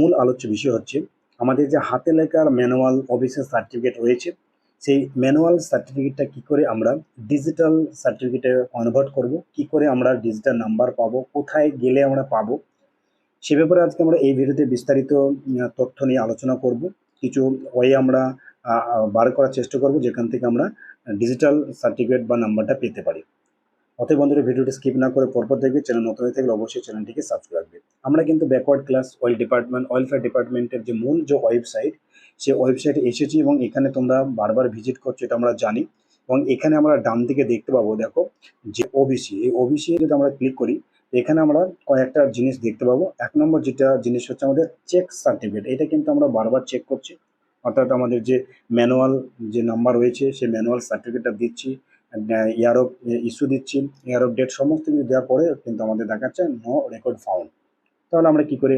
মূল আলোচ্য বিষয় হচ্ছে, আমাদের যে হাতে লেখার ম্যানুয়াল অফিসের সার্টিফিকেট রয়েছে, সেই ম্যানুয়াল সার্টিফিকেটটা কি করে আমরা ডিজিটাল সার্টিফিকেটে কনভার্ট করব, কি করে আমরা ডিজিটাল নাম্বার পাবো, কোথায় গেলে আমরা পাবো? সে ব্যাপারে আজকে আমরা এই ভিডিওতে বিস্তারিত তথ্য নিয়ে আলোচনা করব। কিছু ওয়ে আমরা বার করার চেষ্টা করব, যেখান থেকে আমরা ডিজিটাল সার্টিফিকেট বা নাম্বারটা পেতে পারি। অতএব বন্ধুরা, ভিডিওটি স্কিপ না করে পরপর দেখবে চ্যানেল নতুন হয়ে থাকলে অবশ্যই চ্যানেলটিকে সাবস্ক্রাইব আমরা কিন্তু backward class oil department welfare ডিপার্টমেন্টের যে মূল যে ওয়েবসাইট সেই ওয়েবসাইটে এসেছি এবং এখানে তোমরা বারবার ভিজিট করছ, এটা আমরা জানি। এবং এখানে আমরা ডান দিকে দেখতে পাবো, দেখো, যে ওবিসি এই ওবিসি যদি আমরা ক্লিক করি এখানে আমরা কয়েকটা জিনিস দেখতে পাবো। এক নম্বর যেটা জিনিস হচ্ছে আমাদের চেক সার্টিফিকেট এটা কিন্তু আমরা বারবার চেক করছি। অর্থাৎ আমাদের যে ম্যানুয়াল যে নাম্বার রয়েছে, সেই ম্যানুয়াল সার্টিফিকেটটা দিচ্ছি। ইয়ার অফ ইস্যু দিচ্ছি। ইয়ার অফ ডেট সমস্ত কিছু দেওয়ার পরে কিন্তু আমাদের দেখাচ্ছে নো রেকর্ড ফাউন্ড তাহলে আমরা কি করে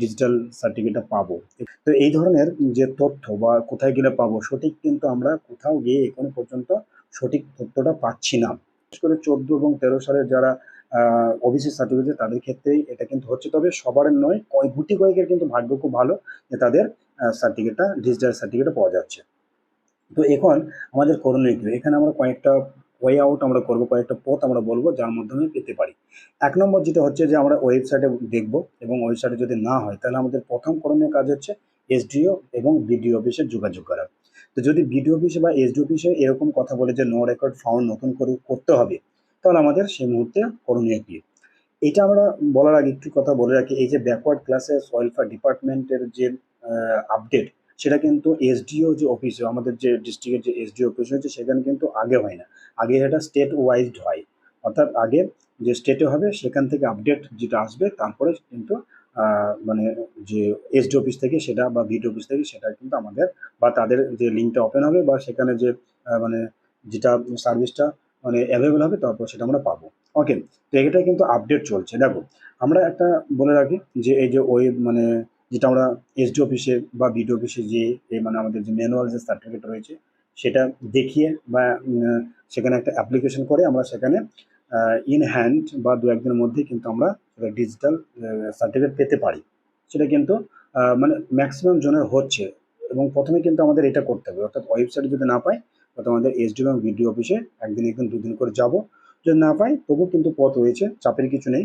ডিজিটাল সার্টিফিকেটটা পাবো? তো এই ধরনের যে তথ্য বা কোথায় গেলে পাবো, সঠিক কিন্তু আমরা কোথাও গিয়ে এখনও পর্যন্ত সঠিক তথ্যটা পাচ্ছি না। বিশেষ করে চোদ্দ এবং তেরো সালের যারা ওবিসি সার্টিফিকেট তাদের ক্ষেত্রেই এটা কিন্তু হচ্ছে। তবে সবার নয়, কয় গুটি কয়েকের কিন্তু ভাগ্য খুব ভালো যে তাদের সার্টিফিকেটটা ডিজিটাল সার্টিফিকেটটা পাওয়া যাচ্ছে। তো এখন আমাদের করণীয় কি? এখানে আমরা কয়েকটা ওয়ে আউট আমরা করব, কয়েকটা পথ আমরা বলব যার মাধ্যমে পেতে পারি। এক নম্বর যেটা হচ্ছে যে আমরা ওয়েবসাইটে দেখব এবং ওয়েবসাইটে যদি না হয়, তাহলে আমাদের প্রথম করণীয় কাজ হচ্ছে এসডিও এবং বিডিও অফিসে যোগাযোগ করা। তো যদি বিডিও অফিসে বা এসডিও অফিসে এরকম কথা বলে যে নো রেকর্ড ফাউন্ড নতুন করে করতে হবে, তাহলে আমাদের সেই মুহূর্তে করণীয় কি? এটা আমরা বলার আগে একটু কথা বলে রাখি, এই যে ব্যাকওয়ার্ড ক্লাসে সয়েলফার ডিপার্টমেন্টের যে আপডেট সেটা কিন্তু এসডিও যে অফিস আমাদের যে ডিস্ট্রিক্টের যে এসডিও অফিস হচ্ছে সেখানে কিন্তু আগে হয় না। আগে এটা স্টেট ওয়াইজড হয়। অর্থাৎ আগে যে স্টেটে হবে, সেখান থেকে আপডেট যেটা আসবে, তারপরে কিন্তু মানে যে এসডি অফিস থেকে সেটা বা ভিডি অফিস থেকে সেটা কিন্তু আমাদের বা তাদের যে লিঙ্কটা ওপেন হবে বা সেখানে যে মানে যেটা সার্ভিসটা মানে অ্যাভেলেবেল হবে, তারপর সেটা আমরা পাবো। ওকে তো এটা কিন্তু আপডেট চলছে। দেখো, আমরা একটা বলে রাখি যে এই যে ওই মানে যেটা আমরা এসডি অফিসে বা বিডি অফিসে যে মানে আমাদের যে ম্যানুয়াল যে সার্টিফিকেট রয়েছে, সেটা দেখিয়ে বা সেখানে একটা অ্যাপ্লিকেশন করে আমরা সেখানে ইন হ্যান্ড বা দু একদিনের মধ্যে কিন্তু আমরা ডিজিটাল সার্টিফিকেট পেতে পারি। সেটা কিন্তু মানে ম্যাক্সিমাম জনের হচ্ছে এবং প্রথমে কিন্তু আমাদের এটা করতে হবে। অর্থাৎ ওয়েবসাইটে যদি না পাই তখন আমাদের এসডি এবং বিডিও অফিসে একদিন একদিন দুদিন করে যাব। যদি না পাই তবু কিন্তু পথ রয়েছে, চাপের কিছু নেই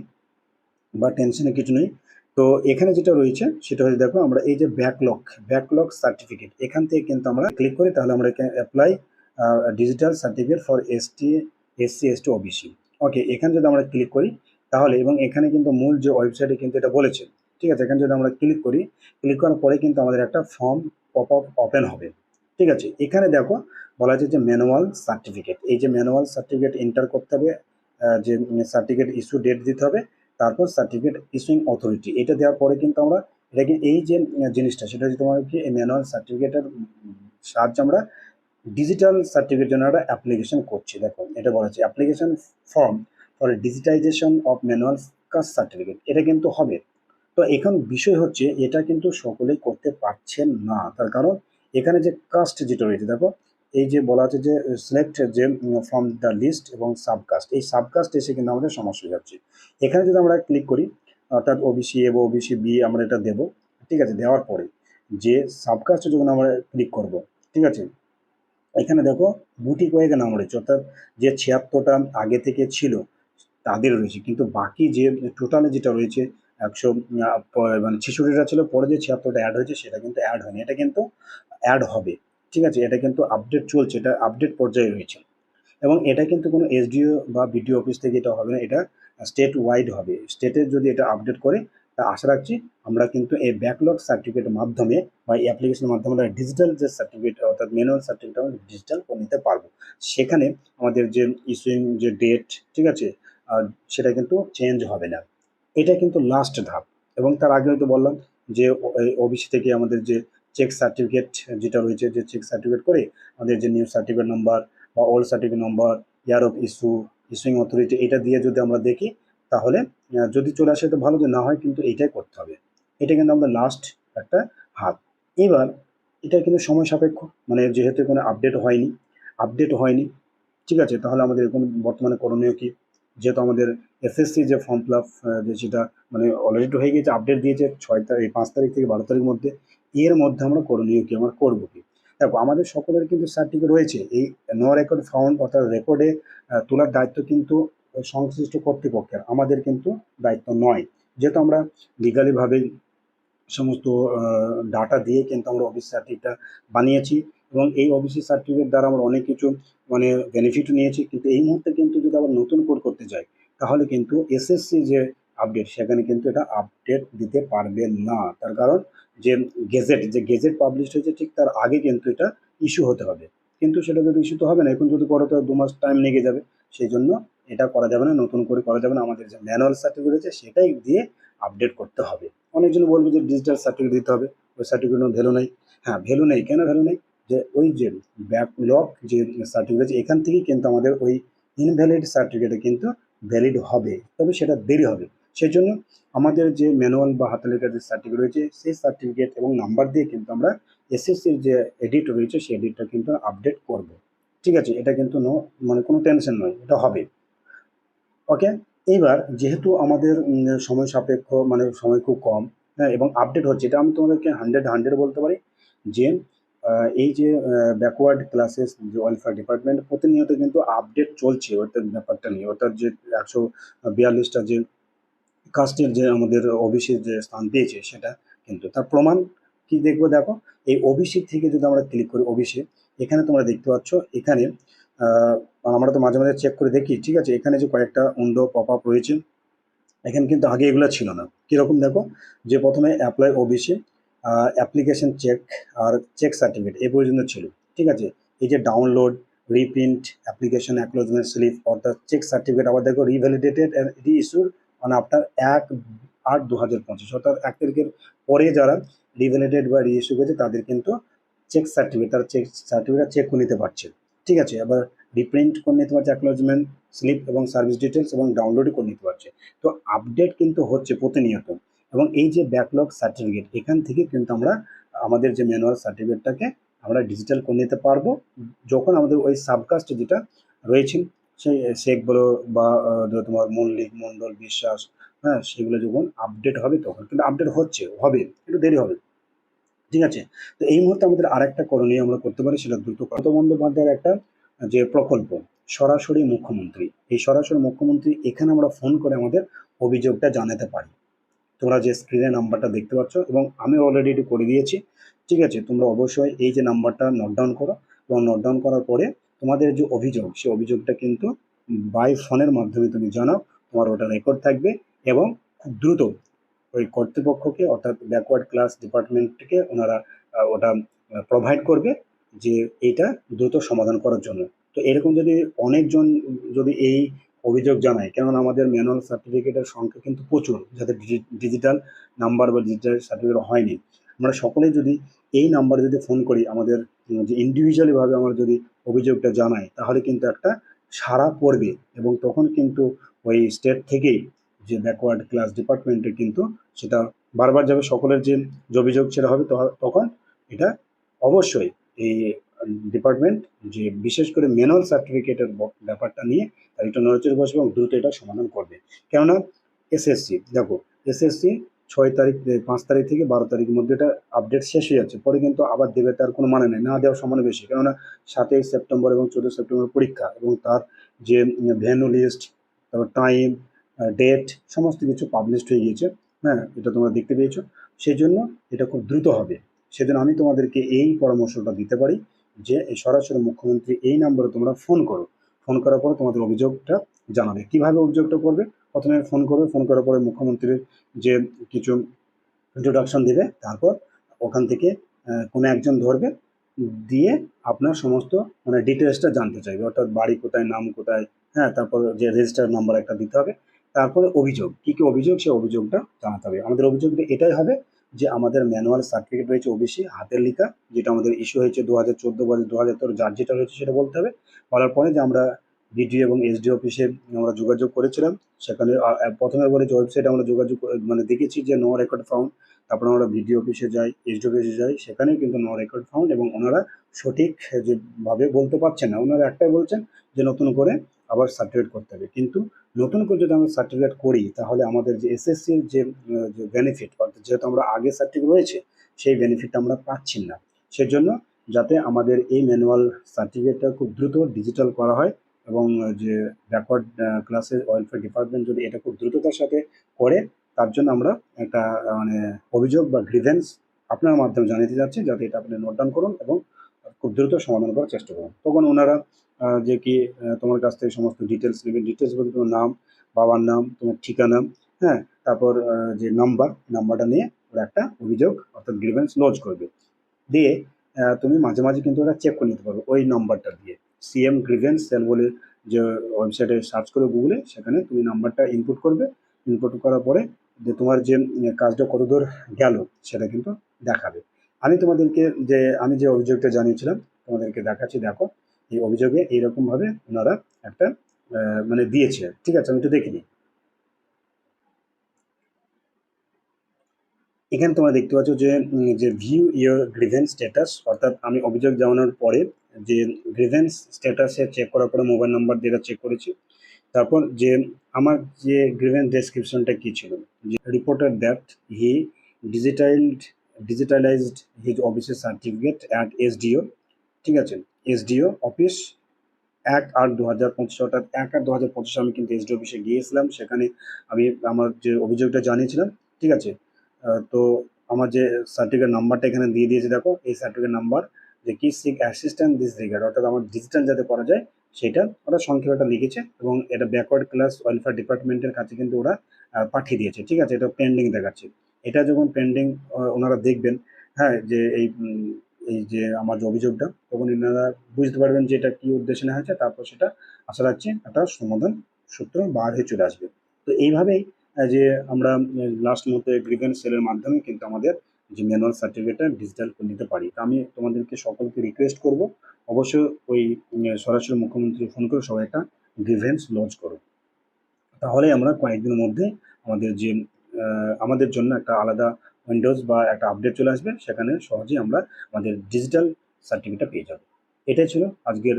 বা টেনশনের কিছু নেই। তো এখানে যেটা রয়েছে, সেটা হচ্ছে দেখো আমরা এই যে ব্যাকলগ ব্যাকলগ সার্টিফিকেট এখান থেকে কিন্তু আমরা ক্লিক করি, তাহলে আমরা apply digital certificate for ST SC ST OBC okay এখানে যদি আমরা ক্লিক করি, তাহলে এবং এখানে কিন্তু মূল যে ওয়েবসাইটে কিন্তু এটা বলেছে, ঠিক আছে? এখানে যদি আমরা ক্লিক করি ক্লিক করার পরে কিন্তু আমাদের একটা ফর্ম পপ আপ ওপেন হবে, ঠিক আছে? এখানে দেখো, বলা আছে যে ম্যানুয়াল সার্টিফিকেট এই যে ম্যানুয়াল সার্টিফিকেট এন্টার করতে হবে যে সার্টিফিকেট ইস্যু ডেট দিতে হবে তারপর সার্টিফিকেট ইস্যুইং অথরিটি এটা দেওয়ার পরে কিন্তু আমরা এটাকে এই যে জিনিসটা, সেটা হচ্ছে তোমার কি ম্যানুয়াল সার্টিফিকেটের সাহায্যে আমরা ডিজিটাল সার্টিফিকেট জন্য একটা অ্যাপ্লিকেশন করছি। দেখো, এটা বলা হচ্ছে application form for digitization of manual caste certificate এটা কিন্তু হবে। তো এখন বিষয় হচ্ছে, এটা কিন্তু সকলেই করতে পারছেন না। তার কারণ এখানে যে কাস্ট যেটা রয়েছে, দেখো এই যে বলা আছে যে সিলেক্ট যে ফ্রম দ্য লিস্ট এবং সাবকাস্ট এই সাবকাস্ট এসে কিন্তু আমাদের সমস্যা হয়ে যাচ্ছে। এখানে যদি আমরা ক্লিক করি, অর্থাৎ ওবিসি এ বা ওবিসি বি আমরা এটা দেবো, ঠিক আছে, দেওয়ার পরে যে সাবকাস্টে যখন আমরা ক্লিক করব, ঠিক আছে? এখানে দেখো গুটি কয়েক নাম রয়েছে, অর্থাৎ যে ছিয়াত্তরটা আগে থেকে ছিল, তাদের রয়েছে, কিন্তু বাকি যে টোটালে যেটা রয়েছে, একশো মানে ছেষট্টিটা ছিল, পরে যে ছিয়াত্তরটা অ্যাড হয়েছে, সেটা কিন্তু অ্যাড হয়নি। এটা কিন্তু অ্যাড হবে। ঠিক আছে, এটা কিন্তু আপডেট চলছে, এটা আপডেট পর্যায়ে রয়েছে। এবং এটা কিন্তু কোনো এসডিও বা বিডিও অফিস থেকে এটা হবে না, এটা স্টেট ওয়াইড হবে। স্টেটের যদি এটা আপডেট করে, তা আশা রাখছি আমরা কিন্তু এই ব্যাকলগ সার্টিফিকেটের মাধ্যমে বা এই অ্যাপ্লিকেশনের মাধ্যমে আমরা ডিজিটাল যে সার্টিফিকেট অর্থাৎ ম্যানুয়াল সার্টিফিকেট আমরা ডিজিটাল করে নিতে পারব। সেখানে আমাদের যে ইস্যুইং যে ডেট ঠিক আছে সেটা কিন্তু চেঞ্জ হবে না। এটা কিন্তু লাস্ট ধাপ। এবং তার আগে হয়তো বললাম যে ওবিসি থেকে আমাদের যে চেক সার্টিফিকেট যেটা রয়েছে, যে চেক সার্টিফিকেট করে আমাদের যে নিউ সার্টিফিকেট নাম্বার বা old certificate number year of issue issuing authority এটা দিয়ে যদি আমরা দেখি, তাহলে যদি চলে আসে তো ভালো যে না হয় কিন্তু এইটাই করতে হবে। এটা কিন্তু আমাদের লাস্ট একটা হাত। এবার, এটা কিন্তু সময় সাপেক্ষ মানে যেহেতু কোনো আপডেট হয়নি আপডেট হয়নি, ঠিক আছে, তাহলে আমাদের এখন বর্তমানে করণীয় কি? যেহেতু আমাদের এসএসসি যে ফর্ম ফিল আপ যে সেটা মানে অলরেডি হয়ে গিয়েছে আপডেট দিয়েছে ছয় তারিখ পাঁচ তারিখ থেকে বারো তারিখের মধ্যে এর মধ্যে আমরা করণীয় কি? আমরা করব কি? দেখো, আমাদের সকলের কিন্তু সার্টিফিকেট রয়েছে। এই নো রেকর্ড ফাউন্ড অর্থাৎ রেকর্ডে তোলার দায়িত্ব কিন্তু সংশ্লিষ্ট কর্তৃপক্ষের, আমাদের কিন্তু দায়িত্ব নয়। যেহেতু আমরা লিগালিভাবে সমস্ত ডাটা দিয়ে কিন্তু আমরা অফিস সার্টিফিকেটটা বানিয়েছি এবং এই অফিসি সার্টিফিকেট দ্বারা আমরা অনেক কিছু মানে বেনিফিট নিয়েছি। কিন্তু এই মুহূর্তে কিন্তু যদি আবার নতুন কোড করতে যাই, তাহলে কিন্তু এসএসসি যে আপডেট সেখানে কিন্তু এটা আপডেট দিতে পারবে না। তার কারণ যে গেজেট যে গেজেট পাবলিশ হয়েছে, ঠিক তার আগে কিন্তু এটা ইস্যু হতে হবে। কিন্তু সেটা যদি ইস্যু তো হবে না, এখন যদি করো তো দু মাস টাইম লেগে যাবে। সেই জন্য এটা করা যাবে না, নতুন করে করা যাবে না। আমাদের যে ম্যানুয়াল সার্টিফিকেট আছে সেটাই দিয়ে আপডেট করতে হবে। অনেকজন বলবে যে ডিজিটাল সার্টিফিকেট দিতে হবে, ওই সার্টিফিকেটের ভ্যালু নেই। হ্যাঁ ভ্যালু নেই। কেন ভ্যালু নেই? যে ওই যে ব্যাকলগ যে সার্টিফিকেট আছে এখান থেকেই কিন্তু আমাদের ওই ইনভ্যালিড সার্টিফিকেটে কিন্তু ভ্যালিড হবে। তবে সেটা দেরি হবে। সেই জন্য আমাদের যে ম্যানুয়াল বা হাতে লেখার যে সার্টিফিকেট রয়েছে, সেই সার্টিফিকেট এবং নাম্বার দিয়ে কিন্তু আমরা এসএসসির যে এডিট রয়েছে, সেই এডিটটা কিন্তু আপডেট করব। ঠিক আছে? এটা কিন্তু নো মানে কোনো টেনশন নয়, এটা হবে। ওকে এইবার যেহেতু আমাদের সময় সাপেক্ষ মানে সময় খুব কম হ্যাঁ এবং আপডেট হচ্ছে, এটা আমি তোমাদেরকে হান্ড্রেড হান্ড্রেড বলতে পারি। যে এই যে ব্যাকওয়ার্ড ক্লাসেস যে ওয়েলফেয়ার ডিপার্টমেন্ট প্রতিনিয়ত কিন্তু আপডেট চলছে অর্থাৎ ব্যাপারটা নিয়ে অর্থাৎ যে একশো বিয়াল্লিশটা যে কাস্টের যে আমাদের ওবিসির যে স্থান পেয়েছে সেটা কিন্তু তার প্রমাণ কি দেখব দেখো? এই ওবিসি থেকে যদি আমরা ক্লিক করি ওবিসি এখানে তোমরা দেখতে পাচ্ছ এখানে আমরা তো মাঝে মাঝে চেক করে দেখি, ঠিক আছে? এখানে যে কয়েকটা উইন্ডো পপ আপ রয়েছে, এখানে কিন্তু আগে এগুলো ছিল না। কীরকম দেখো? যে প্রথমে অ্যাপ্লাই ওবিসি অ্যাপ্লিকেশন চেক আর চেক সার্টিফিকেট এই পর্যন্ত ছিল, ঠিক আছে? এই যে download reprint application acknowledgement slip অর্থাৎ চেক সার্টিফিকেট আবার দেখো রিভ্যালিডেটেড অ্যান্ড রিইস্যুড অন আপনার এক আট দু হাজার পঁচিশ অর্থাৎ এক তারিখের পরে যারা রিভ্যালিডেট বা রিইস্যু করেছে, তাদের কিন্তু চেক সার্টিফিকেট তারা চেক সার্টিফিকেট চেক করে নিতে পারছে। ঠিক আছে? আবার রিপ্রিন্ট করে নিতে পারছে অ্যাকনোলজমেন্ট স্লিপ এবং সার্ভিস ডিটেলস এবং ডাউনলোডও করে নিতে পারছে। তো আপডেট কিন্তু হচ্ছে প্রতিনিয়ত এবং এই যে ব্যাকলগ সার্টিফিকেট এখান থেকে কিন্তু আমরা আমাদের যে ম্যানুয়াল সার্টিফিকেটটাকে আমরা ডিজিটাল করে নিতে পারব। যখন আমাদের ওই সাবকাস্ট যেটা রয়েছে শেখ বলো বা তোমার মল্লিক মণ্ডল বিশ্বাস হ্যাঁ সেগুলো যখন আপডেট হবে তখন, কিন্তু আপডেট হচ্ছে, হবে, একটু দেরি হবে। ঠিক আছে? তো এই মুহূর্তে আমাদের আরেকটা করণীয় আমরা করতে পারি, সেটা দ্রুত মমতা বন্দ্যোপাধ্যায়ের একটা, যে প্রকল্প, সরাসরি মুখ্যমন্ত্রী, এই সরাসরি মুখ্যমন্ত্রী এখানে আমরা ফোন করে আমাদের অভিযোগটা জানাতে পারি। তোমরা যে স্ক্রিনে নাম্বারটা দেখতে পাচ্ছ, এবং আমি অলরেডি এটি করে দিয়েছি, ঠিক আছে? তোমরা অবশ্যই এই যে নাম্বারটা নোট ডাউন করো, এবং নোট ডাউন করার পরে তোমাদের যে অভিযোগ, সেই অভিযোগটা কিন্তু বাই ফোনের মাধ্যমে তুমি জানাও তোমার ওটা রেকর্ড থাকবে এবং খুব দ্রুত ওই কর্তৃপক্ষকে অর্থাৎ ব্যাকওয়ার্ড ক্লাস ডিপার্টমেন্টকে ওনারা ওটা প্রোভাইড করবে যে এটা দ্রুত সমাধান করার জন্য। তো এরকম যদি অনেকজন, যদি এই অভিযোগ জানায়, কেননা আমাদের ম্যানুয়াল সার্টিফিকেটের সংখ্যা কিন্তু প্রচুর যাদের ডিজিটাল নাম্বার বা ডিজিটাল সার্টিফিকেট হয়নি। আমরা সকলেই যদি এই নাম্বারে যদি ফোন করি, আমাদের যে ইন্ডিভিজুয়ালিভাবে আমরা যদি অভিযোগটা জানাই তাহলে কিন্তু একটা সাড়া পড়বে। এবং তখন কিন্তু ওই স্টেট থেকেই যে ব্যাকওয়ার্ড ক্লাস ডিপার্টমেন্টে কিন্তু সেটা বারবার যাবে, সকলের যে অভিযোগ সেটা হবে তখন এটা অবশ্যই এই ডিপার্টমেন্ট যে বিশেষ করে ম্যানুয়াল সার্টিফিকেটের ব্যাপারটা নিয়ে তার একটু নজর বসবে এবং দ্রুত এটা সমাধান করবে। কেননা এসএসসি, দেখো, এসএসসি ছয় তারিখ পাঁচ তারিখ থেকে বারো তারিখের মধ্যে এটা আপডেট শেষ হয়ে যাচ্ছে। পরে কিন্তু আবার দেবে, তার কোনো মানে নেই। না দেওয়ার সমান বেশি। কেননা সাতই সেপ্টেম্বর এবং চোদ্দোই সেপ্টেম্বর পরীক্ষা এবং তার যে ভ্যানু লিস্ট তারপর টাইম ডেট সমস্ত কিছু পাবলিশড হয়ে গিয়েছে। হ্যাঁ এটা তোমরা দেখতে পেয়েছ। সেই জন্য এটা খুব দ্রুত হবে। সেজন্য আমি তোমাদেরকে এই পরামর্শটা দিতে পারি যে সরাসরি মুখ্যমন্ত্রী এই নম্বরে তোমরা ফোন করো। ফোন করার পরে তোমাদের অভিযোগটা জানাবে। কীভাবে অভিযোগটা করবে? প্রথমে ফোন করবে ফোন করার পরে মুখ্যমন্ত্রীর যে কিছু ইন্ট্রোডাকশন দেবে, তারপর ওখান থেকে কোনো একজন ধরবে, দিয়ে আপনার সমস্ত মানে ডিটেলসটা জানতে চাইবে। অর্থাৎ বাড়ি কোথায়, নাম কোথায় হ্যাঁ তারপর যে রেজিস্টার নাম্বার একটা দিতে হবে, তারপরে অভিযোগ, কী কী অভিযোগ সেই অভিযোগটা জানাতে হবে। আমাদের অভিযোগটা এটাই হবে যে আমাদের ম্যানুয়াল সার্টিফিকেট রয়েছে ওবিসি হাতের লেখা, যেটা আমাদের ইস্যু হয়েছে দু হাজার চোদ্দ বা দু হাজার তেরো যার যেটা রয়েছে সেটা বলতে হবে। বলার পরে যে আমরা বিডিও এবং এসডি অফিসে আমরা যোগাযোগ করেছিলাম। সেখানে প্রথমে বলে যে ওয়েবসাইটে আমরা যোগাযোগ মানে দেখেছি যে নো রেকর্ড ফাউন্ড তারপরে আমরা বিডিও অফিসে যাই এসডি অফিসে যাই সেখানেও কিন্তু নো রেকর্ড ফাউন্ড এবং ওনারা সঠিক যেভাবে বলতে পারছেন না, ওনারা একটাই বলছেন যে নতুন করে আবার সার্টিফিকেট করতে হবে। কিন্তু নতুন করে যদি আমরা সার্টিফিকেট করি, তাহলে আমাদের যে এসএসসির যে বেনিফিট অর্থাৎ যেহেতু আমরা আগে সার্টিফিকেট রয়েছে, সেই বেনিফিটটা আমরা পাচ্ছি না। সেজন্য যাতে আমাদের এই ম্যানুয়াল সার্টিফিকেটটা খুব দ্রুত ডিজিটাল করা হয় এবং যে ব্যাকওয়ার্ড ক্লাসের ওয়েলফেয়ার ডিপার্টমেন্ট যদি এটা খুব দ্রুততার সাথে করে, তার জন্য আমরা একটা মানে অভিযোগ বা গ্রিভেন্স আপনার মাধ্যমে জানিয়ে দিতে যাচ্ছি, যাতে এটা আপনি নোট ডাউন করুন এবং খুব দ্রুত সমাধান করার চেষ্টা করুন। তখন ওনারা যে কি তোমার কাছ থেকে সমস্ত ডিটেলস নেবেন। ডিটেলস বলতে তোমার নাম, বাবার নাম, তোমার ঠিকানা হ্যাঁ? তারপর যে নাম্বার নাম্বারটা নিয়ে ওরা একটা অভিযোগ, অর্থাৎ গ্রিভেন্স লজ করবে। দিয়ে তুমি মাঝে মাঝে কিন্তু ওটা চেক করে নিতে পারবে ওই নাম্বারটা দিয়ে। সিএম গ্রিভেন্স সেল বলে যে ওয়েবসাইটে সার্চ করে গুগলে সেখানে তুমি নাম্বারটা ইনপুট করবে। ইনপুট করার পরে যে তোমার যে কাজটা কতদূর গেল, সেটা কিন্তু দেখাবে। আমি তোমাদেরকে যে, আমি যে অভিযোগটা জানিয়েছিলাম, তোমাদেরকে দেখাচ্ছি, দেখো, এই অভিযোগে এইরকমভাবে ওনারা একটা মানে দিয়েছে। ঠিক আছে, আমি একটু দেখে নিই। এখানে তোমরা দেখতে পাচ্ছ যে যে ভিউ ইয়োর গ্রিভেন্স স্ট্যাটাস অর্থাৎ আমি অভিযোগ জানানোর পরে যে গ্রিভেন্স স্ট্যাটাসে চেক করার পরে মোবাইল নাম্বার দিয়ে চেক করেছি। তারপর যে আমার যে গ্রিভেন্স ডেসক্রিপশনটা কী ছিল? যে reporter that he digitized digitalized his অফিসের সার্টিফিকেট অ্যাট এসডিও ঠিক আছে? এসডিও অফিস এক আট দু হাজার পঁচিশ, অর্থাৎ এক আট দু হাজার পঁচিশে আমি কিন্তু এসডি অফিসে গিয়েছিলাম। সেখানে আমি আমার যে অভিযোগটা জানিয়েছিলাম, ঠিক আছে? তো আমার যে সার্টিফিকেট নাম্বারটা এখানে দিয়ে দিয়েছে, দেখো, এই সার্টিফিকেট নাম্বার যে কি সিক অ্যাসিস্ট্যান্ট দিস রিগার্ড অর্থাৎ আমার ডিজিটাল যাতে করা যায়, সেটা ওরা সংক্ষেপটা লিখেছে এবং এটা ব্যাকওয়ার্ড ক্লাস ওয়েলফেয়ার ডিপার্টমেন্টের কাছে কিন্তু ওরা পাঠিয়ে দিয়েছে। ঠিক আছে, এটা পেন্ডিং দেখাচ্ছে। এটা যখন পেন্ডিং ওনারা দেখবেন হ্যাঁ যে এই এই যে আমার যে অভিযোগটা, তখন এনারা বুঝতে পারবেন যে এটা কী উদ্দেশ্যে নেওয়া হয়েছে, তারপর সেটা আশা রাখছি একটা সমাধান সূত্র বার হয়ে চলে আসবে। তো এইভাবেই যে আমরা লাস্ট মতে গ্রিভেন্স সেলের মাধ্যমে কিন্তু আমাদের যে ম্যানুয়াল সার্টিফিকেটটা ডিজিটাল করে নিতে পারি। তো আমি তোমাদেরকে সকলকে রিকোয়েস্ট করব, অবশ্যই ওই সরাসরি মুখ্যমন্ত্রী ফোন করে সবাই একটা গ্রিভেন্স লঞ্চ করো। তাহলে আমরা কয়েকদিনের মধ্যে আমাদের যে আমাদের জন্য একটা আলাদা উইন্ডোজ বা একটা আপডেট চলে আসবে, সেখানে সহজেই আমরা আমাদের ডিজিটাল সার্টিফিকেটটা পেয়ে যাব। এটাই ছিল আজকের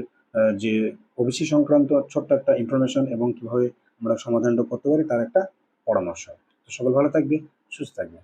যে ওবিসি সংক্রান্ত ছোট্ট একটা ইনফরমেশন এবং কীভাবে আমরা সমাধানটা করতে পারি তার একটা পরামর্শ। তো সকল ভালো থাকবে, সুস্থ থাকবে।